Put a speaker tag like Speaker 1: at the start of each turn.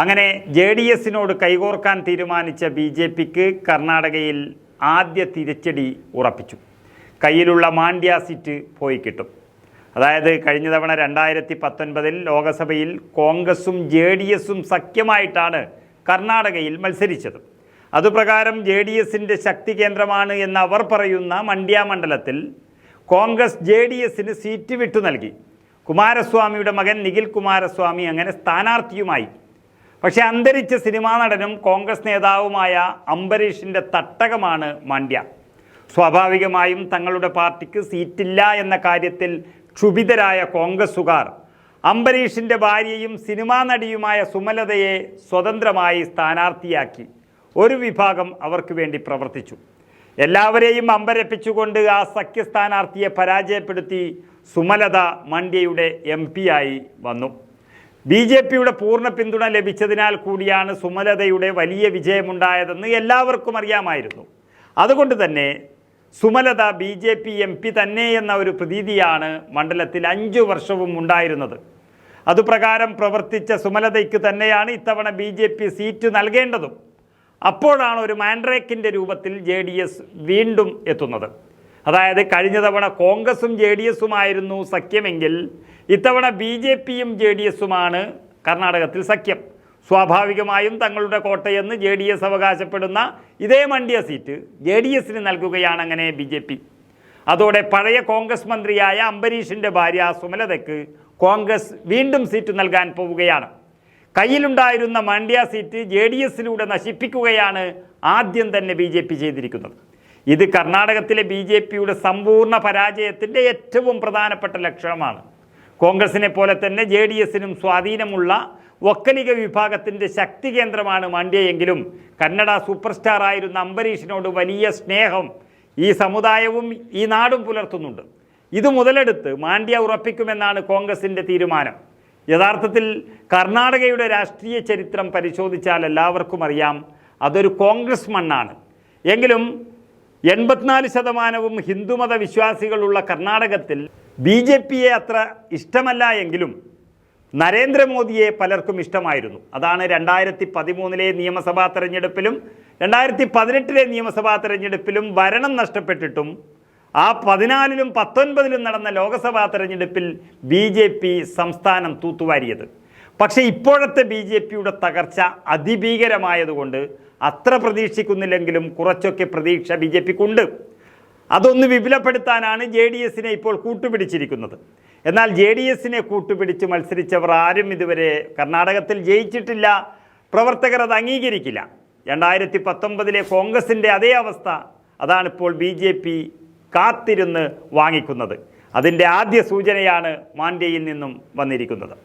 Speaker 1: അങ്ങനെ J D എസിനോട് കൈകോർക്കാൻ തീരുമാനിച്ച B J പിക്ക് കർണാടകയിൽ ആദ്യ തിരിച്ചടി ഉറപ്പിച്ചു. കയ്യിലുള്ള മാണ്ഡ്യ സീറ്റ് പോയി കിട്ടും. അതായത് കഴിഞ്ഞ തവണ രണ്ടായിരത്തി പത്തൊൻപതിൽ ലോകസഭയിൽ കോൺഗ്രസും ജെ ഡി എസും സഖ്യമായിട്ടാണ് കർണാടകയിൽ മത്സരിച്ചത്. അതുപ്രകാരം ജെ ഡി എസിന്റെ ശക്തി കേന്ദ്രമാണ് എന്ന് അവർ പറയുന്ന മണ്ഡ്യ മണ്ഡലത്തിൽ കോൺഗ്രസ് ജെ ഡി എസിന് സീറ്റ് വിട്ടു നൽകി. കുമാരസ്വാമിയുടെ മകൻ നിഖിൽ കുമാരസ്വാമി അങ്ങനെ സ്ഥാനാർത്ഥിയുമായി പക്ഷേ അന്തരിച്ച സിനിമാ നടനും കോൺഗ്രസ് നേതാവുമായ അംബരീഷിന്റെ തട്ടകമാണ് മാണ്ഡ്യ. സ്വാഭാവികമായും തങ്ങളുടെ പാർട്ടിക്ക് സീറ്റില്ല എന്ന കാര്യത്തിൽ ക്ഷുഭിതരായ കോൺഗ്രസുകാർ അംബരീഷിന്റെ ഭാര്യയും സിനിമാ നടിയുമായ സുമലതയെ സ്വതന്ത്രമായി സ്ഥാനാർത്ഥിയാക്കി ഒരു വിഭാഗം അവർക്ക് വേണ്ടി പ്രവർത്തിച്ചു. എല്ലാവരെയും അമ്പരപ്പിച്ചുകൊണ്ട് ആ സഖ്യ സ്ഥാനാർത്ഥിയെ പരാജയപ്പെടുത്തി സുമലത മണ്ഡ്യയുടെ എം ആയി വന്നു. ബി ജെ പിയുടെ പൂർണ പിന്തുണ ലഭിച്ചതിനാൽ കൂടിയാണ് സുമലതയുടെ വലിയ വിജയമുണ്ടായതെന്ന് എല്ലാവർക്കും അറിയാമായിരുന്നു. അതുകൊണ്ട് തന്നെ Sumalatha B J P M P തന്നെ എന്ന ഒരു പ്രതീതിയാണ് മണ്ഡലത്തിൽ അഞ്ചു വർഷവും ഉണ്ടായിരുന്നത്. അതുപ്രകാരം പ്രവർത്തിച്ച സുമലതയ്ക്ക് തന്നെയാണ് ഇത്തവണ ബി ജെ പി സീറ്റ് നൽകേണ്ടതും. അപ്പോഴാണ് ഒരു മാൻഡ്രേക്കിന്റെ രൂപത്തിൽ ജെ വീണ്ടും എത്തുന്നത്. അതായത് കഴിഞ്ഞ തവണ കോൺഗ്രസും ജെ ഡി എസുമായിരുന്നു സഖ്യമെങ്കിൽ ഇത്തവണ ബി ജെ പിയും ജെ ഡി എസുമാണ് കർണാടകത്തിൽ സഖ്യം. സ്വാഭാവികമായും തങ്ങളുടെ കോട്ടയെന്ന് ജെ ഡി എസ് അവകാശപ്പെടുന്ന ഇതേ മണ്ഡ്യ സീറ്റ് ജെ ഡി എസിന് നൽകുകയാണ് അങ്ങനെ ബി ജെ പി. അതോടെ പഴയ കോൺഗ്രസ് മന്ത്രിയായ അംബരീഷിന്റെ ഭാര്യ സുമലതയ്ക്ക് കോൺഗ്രസ് വീണ്ടും സീറ്റ് നൽകാൻ പോവുകയാണ്. കയ്യിലുണ്ടായിരുന്ന മാണ്ഡ്യ സീറ്റ് ജെ ഡി എസിലൂടെ നശിപ്പിക്കുകയാണ് ആദ്യം തന്നെ ബി ജെ പി ചെയ്തിരിക്കുന്നത്. ഇത് കർണാടകത്തിലെ ബി ജെ പിയുടെ സമ്പൂർണ പരാജയത്തിന്റെ ഏറ്റവും പ്രധാനപ്പെട്ട ലക്ഷണമാണ്. കോൺഗ്രസിനെ പോലെ തന്നെ ജെ ഡി എസിനും സ്വാധീനമുള്ള ഒക്കലിക വിഭാഗത്തിന്റെ ശക്തി കേന്ദ്രമാണ് മാണ്ഡ്യയെങ്കിലും കന്നഡ സൂപ്പർ സ്റ്റാർ ആയിരുന്ന അംബരീഷിനോട് വലിയ സ്നേഹം ഈ സമുദായവും ഈ നാടും പുലർത്തുന്നുണ്ട്. ഇത് മുതലെടുത്ത് മാണ്ഡ്യ ഉറപ്പിക്കുമെന്നാണ് കോൺഗ്രസിന്റെ തീരുമാനം. യഥാർത്ഥത്തിൽ കർണാടകയുടെ രാഷ്ട്രീയ ചരിത്രം പരിശോധിച്ചാൽ എല്ലാവർക്കും അറിയാം അതൊരു കോൺഗ്രസ് മണ്ണാണ്. എങ്കിലും എൺപത്തിനാല് ശതമാനവും ഹിന്ദുമത വിശ്വാസികളുള്ള കർണാടകത്തിൽ ബി ജെ പിയെ അത്ര ഇഷ്ടമല്ല എങ്കിലും നരേന്ദ്രമോദിയെ പലർക്കും ഇഷ്ടമായിരുന്നു. അതാണ് രണ്ടായിരത്തി പതിമൂന്നിലെ നിയമസഭാ തെരഞ്ഞെടുപ്പിലും രണ്ടായിരത്തി പതിനെട്ടിലെ നിയമസഭാ തെരഞ്ഞെടുപ്പിലും ഭരണം നഷ്ടപ്പെട്ടിട്ടും ആ പതിനാലിലും പത്തൊൻപതിലും നടന്ന ലോക്സഭാ തെരഞ്ഞെടുപ്പിൽ ബി സംസ്ഥാനം തൂത്തുവാരിയത്. പക്ഷേ ഇപ്പോഴത്തെ ബി ജെ പിയുടെ തകർച്ച അതിഭീകരമായതുകൊണ്ട് അത്ര പ്രതീക്ഷിക്കുന്നില്ലെങ്കിലും കുറച്ചൊക്കെ പ്രതീക്ഷ ബി ജെ പിക്കുണ്ട്. അതൊന്ന് വിപുലപ്പെടുത്താനാണ് ജെ ഡി എസിനെ ഇപ്പോൾ കൂട്ടുപിടിച്ചിരിക്കുന്നത്. എന്നാൽ ജെ ഡി എസിനെ കൂട്ടുപിടിച്ച് മത്സരിച്ചവർ ആരും ഇതുവരെ കർണാടകത്തിൽ ജയിച്ചിട്ടില്ല. പ്രവർത്തകർ അത് അംഗീകരിക്കില്ല. രണ്ടായിരത്തി പത്തൊമ്പതിലെ കോൺഗ്രസിന്റെ അതേ അവസ്ഥ അതാണിപ്പോൾ ബി ജെ പി കാത്തിരുന്ന് വാങ്ങിക്കുന്നത്. അതിന്റെ ആദ്യ സൂചനയാണ് മാണ്ഡ്യയിൽ നിന്നും വന്നിരിക്കുന്നത്.